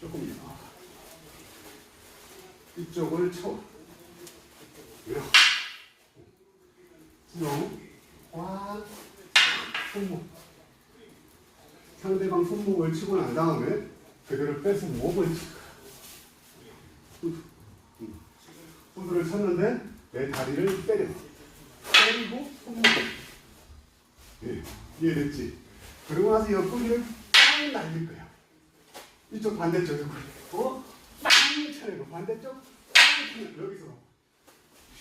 조금 더. 이쪽을 쳐. 이렇게. 꽉. 손목. 상대방 손목을 치고 난 다음에 그대로 빼서 목을 치고. 후드. 음. 후드를 쳤는데 내 다리를 때려. 때리고 손목을. 예, 이해됐지? 그러고 나서 옆구리를 빵 날릴 거야. 이쪽 반대쪽 옆구리. 어? 빵 쳐내고 반대쪽 빵 여기서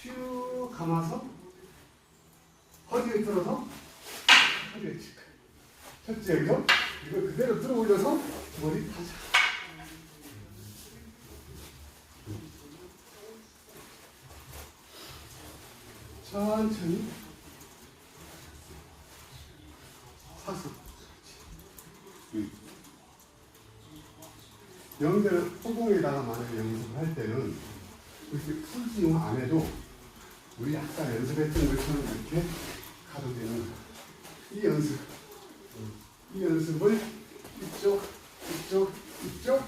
슉 감아서 허리를 들어서 허리를 칠 거야. 첫째 여기서 이걸 그대로 들어 올려서 머리 타자. 천천히 사수. 음. 연결 허공에다가 만약에 연습을 할 때는 그렇게 풀지용 안 해도 우리 아까 연습했던 것처럼 이렇게 가도 되는. 이 연습. 이 연습을 이쪽, 이쪽, 이쪽.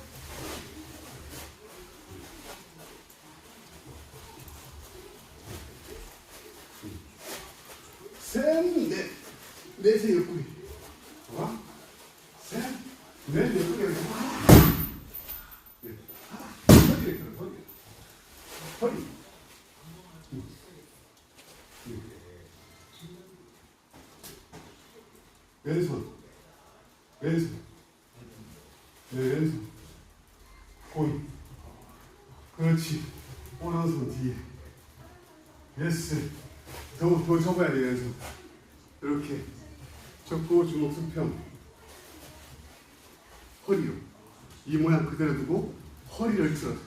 셋, 넷. 넷의 옆구리. 좋아? 셋, 넷, 옆구리. 이렇게 와. 네. 하나. 허리를 들어, 허리. 허리. 왼손. 왼손. 네, 왼손. 고이. 그렇지. 오른손 뒤에. 예스. 더, 더 접어야 돼, 왼손. 이렇게. 접고 주먹 수평. 허리로. 이 모양 그대로 두고 허리를 틀어서.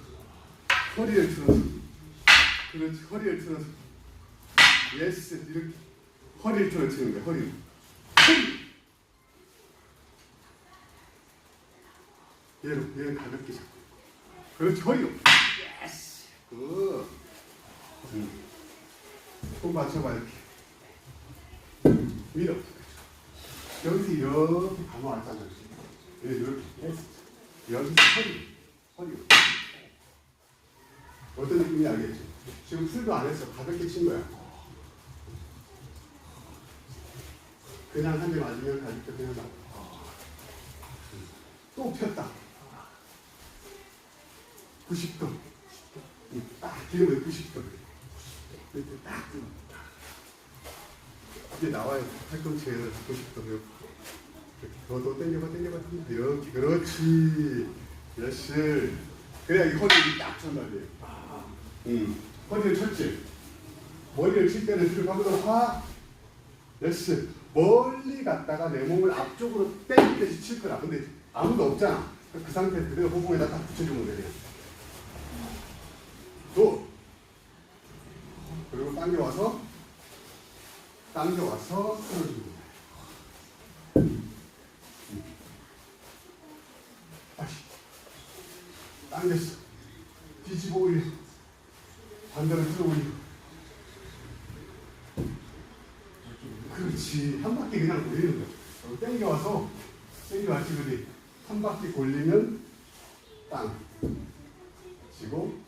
허리를 틀어서. 그렇지. 허리를 틀어서. 예스. 이렇게. 허리를 틀어 치는 거야. 허리. 얘로, 얘는 가볍게 잡고. 그렇지, 허리로. 예스. 굿. 음. 손 받쳐봐, 이렇게. 밀어. 여기서 이렇게 감아왔잖아. 이렇게. 예스. 여기서 허리. 허리로. 어떤 느낌인지 알겠지? 지금 풀도 안 했어. 가볍게 친 거야. 그냥 한 대 맞으면 가볍게 그냥 나. 또 폈다. 90도. 딱 기름을 90도. 이렇게 딱 들어. 이게 나와야 팔꿈치에서 90도. 이렇게. 더더 당겨봐, 당겨봐. 이렇게. 그렇지. 예스. 그래야 이 허리를 딱 전달돼. 응. 허리를 쳤지. 머리를 칠 때는 뒤로 가보다 확. 예스. 멀리 갔다가 내 몸을 앞쪽으로 땡기듯이 칠 거야. 근데 아무도 없잖아. 그 상태 그대로 호봉에다 딱 붙여주면 돼. 그냥. 또 그리고 당겨와서 당겨와서 거야. 다시 당겼어. 뒤집어 올려. 반대로 올려. 그렇지. 한 바퀴 그냥 돌리는 거야. 여기 당겨와서 당겨왔지 그지? 한 바퀴 돌리면 땅. 치고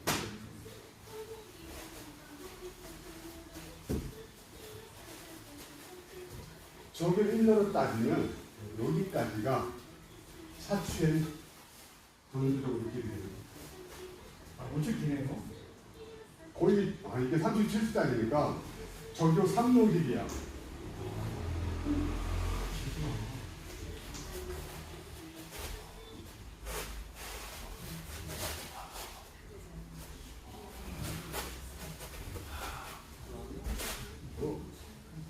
저길 일러로 따지면 여기까지가 사추의 정도적으로 이렇게 돼요. 아, 엄청 기네요. 거의 아 이게 37수짜리니까 저기로 3노길이야. 어?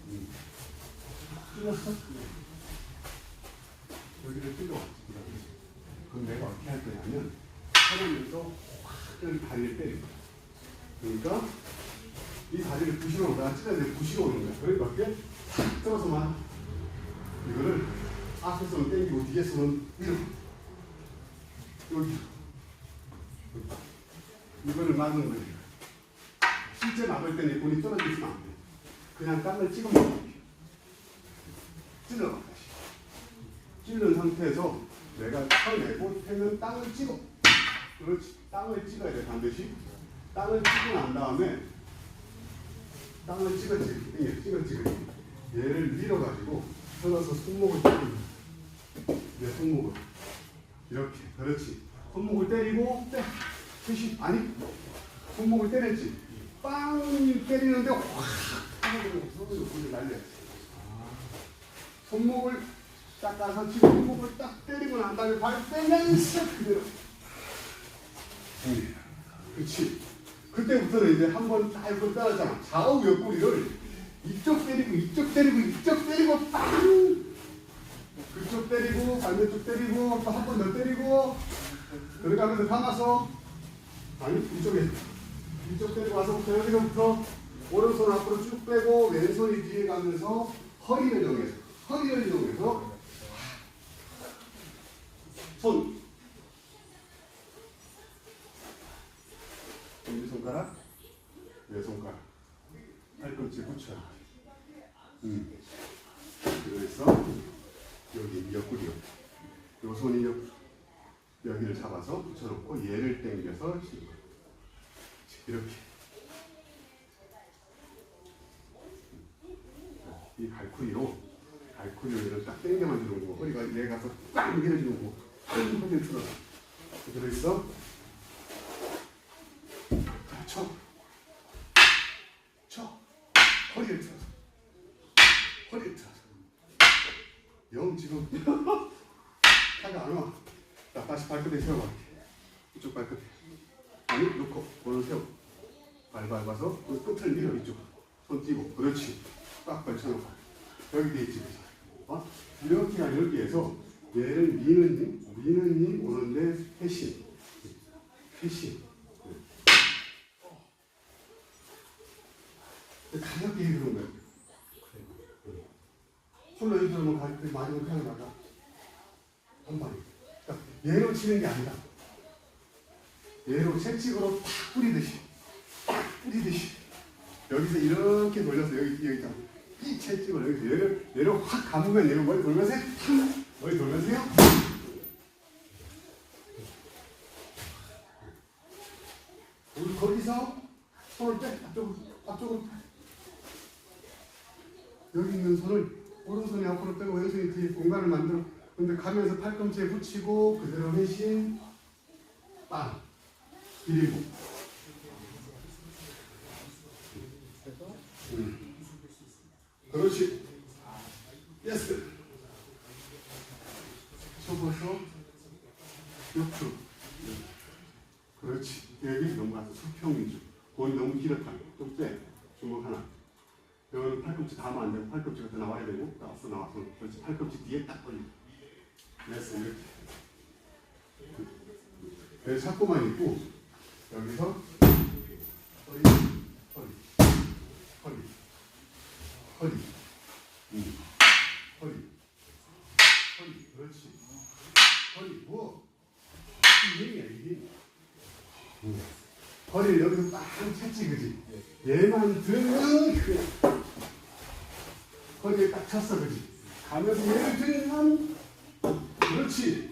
음. 찔렀어? 여기를 찔러왔지. 그럼 내가 어떻게 할 거냐면 사람에서 확 여기 다리를 때릴 거야. 이 다리를 부시러 찢어야 돼. 부시러 오는 거야. 그러니까 어떻게? 탁 들어서만 이거를 앞에서는 당기고 뒤에서는 위로. 여기. 이거를 막는 거예요. 실제 막을 때는 본이 떨어져 있으면 안 돼. 그냥 땅을 찍어 먹는 거예요. 찔러 다시. 찔른 상태에서 내가 쳐내고 패는 땅을 찍어. 그렇지. 땅을 찍어야 돼 반드시. 땅을 찍고 난 다음에 땅을 찍었지. 예. 그지? 얘를 밀어가지고 펴서 손목을 때리는 내 손목을 이렇게 그렇지. 손목을 때리고 빼. 표시 아니 손목을 때렸지. 빵 때리는데 확 하고 손을 손을 날려야지. 손목을 닦아서 지금 손목을 딱 때리고 난 다음에 발 빼면서 그대로. 음, 그렇지. 그때부터는 이제 한번딱 이렇게 따라잖아. 좌우 옆구리를 이쪽 때리고 이쪽 때리고 이쪽 때리고 빵. 그쪽 때리고 반대쪽 때리고 또 한 번 더 때리고 들어가면서 감아서 아니 이쪽에 이쪽 때리고 와서부터 여기서부터 오른손 앞으로 쭉 빼고 왼손이 뒤에 가면서 허리를 이용해서 허리를 이용해서 손 엄지 손가락? 내 손가락. 팔꿈치 붙여. 음 그래서 여기 옆구리 요. 손이 옆 여기를 잡아서 붙여놓고 얘를 당겨서. 이렇게. 이 갈쿠리로 얘를 딱 당겨만 주는 거고 허리가 얘 가서 꽉 밀어주는 거고. 허리를 틀어 그대로 있어 자, 쳐. 쳐. 허리를 틀어서. 허리를 틀어서. 영 지금 타가 안 와. 나 다시 발끝에 세워봐. 이쪽 발끝에. 아니, 놓고, 오늘 세워. 발 밟아서 그 끝을 밀어, 이쪽. 손 띄고. 그렇지. 꽉 걸쳐놓고. 여기 돼 있지? 어? 이렇게, 이렇게 해서 얘를 미는 힘, 미는 힘 오는데 회신. 회신. 가볍게 해주는 거예요. 예를 들면 가볍게 맞으면 그냥 나가. 한 방에. 그러니까 얘로 치는 게 아니라 얘로 채찍으로 탁 뿌리듯이 탁 뿌리듯이 여기서 이렇게 돌려서 여기 여기 있잖아. 이 채찍을 여기서 얘를 얘를 확 감으면 얘가 머리 돌면서 탁 머리 돌면서요. 우리 거기서 손을 빼 앞쪽으로 앞쪽으로 여기 있는 손을 오른손이 앞으로 빼고 왼손이 뒤에 공간을 만들어 근데 가면서 팔꿈치에 붙이고 그대로 회신 빵. 그리고. 음. 그렇지. 예스. 접어서 옆으로 그렇지. 여기 넘어가서 수평 위주. 거기 너무 길었다. 좀빼 주먹 하나. 여기는 팔꿈치 닿으면 안 되고 팔꿈치가 더 나와야 되고 나왔어 나왔어. 그렇지. 팔꿈치 뒤에 딱 걸리고 이렇게 배 잡고만 있고 여기서 허리 허리 허리 허리 음. 허리 허리 그렇지. 허리 뭐? 이게 이게. 음. 허리를 여기서 딱 쳤지 그지? 얘만 들면 그래 허리에 딱 쳤어 그지? 가면서 얘를 들면 그렇지.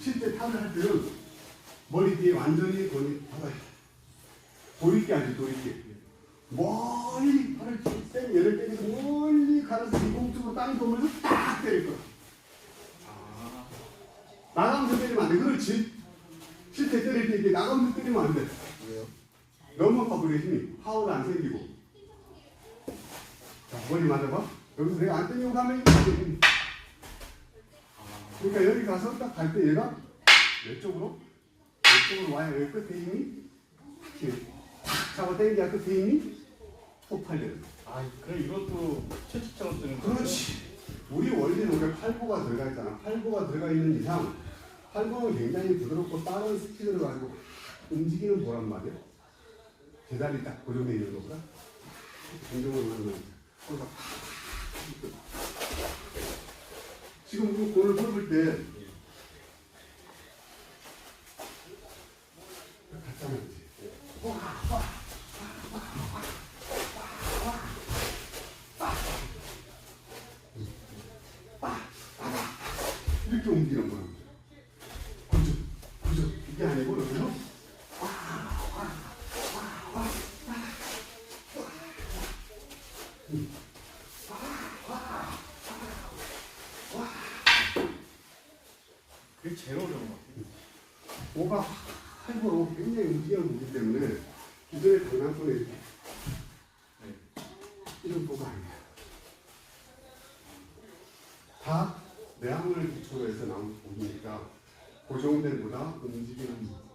실제 탑을 할 때는 머리 뒤에 완전히 돈이 바닥에 돌이게 하지 돌이게. 멀리 팔을 땡 얘를 때리서 멀리 가서 뒤꿈치로 땅 보면서 딱 때릴 거야. 나가면서 때리면 안 돼. 그렇지. 실제 때릴 때 이게 나가면서 때리면 안 돼. 왜요? 너무 커버리 힘이. 파워도 안 생기고. 자 머리 맞아봐. 여기서 내가 안 땡기고 가면 이게. 안 돼. 그러니까 여기 가서 딱 갈 때 얘가 왼쪽으로 왼쪽으로 와야 여기 끝에 힘이 이렇게 탁 잡아 당겨야 끝에 힘이 거야. 아, 그래 이것도 채찍처럼 쓰는 거예요? 그렇지. 우리 원리는 우리가 팔보가 들어가 있잖아. 팔보가 들어가 있는 이상 팔보는 굉장히 부드럽고 빠른 스피드를 가지고 움직이는 거란 말이야. 제자리 딱 고정되어 있는 거보다 공정을 거예요. 거기서 지금 그 공을 뽑을 때. 이렇게 옮기는 거예요. 그죠? 이게 아니고 여기서 그게 제일 어려운 것 같아요. 오가 활보로 굉장히 움직이는 거기 때문에 기존의 강남권에 네. 이런 보가 아니에요. 다 내항을 기초로 해서 나온 곡이니까 고정대보다 움직이는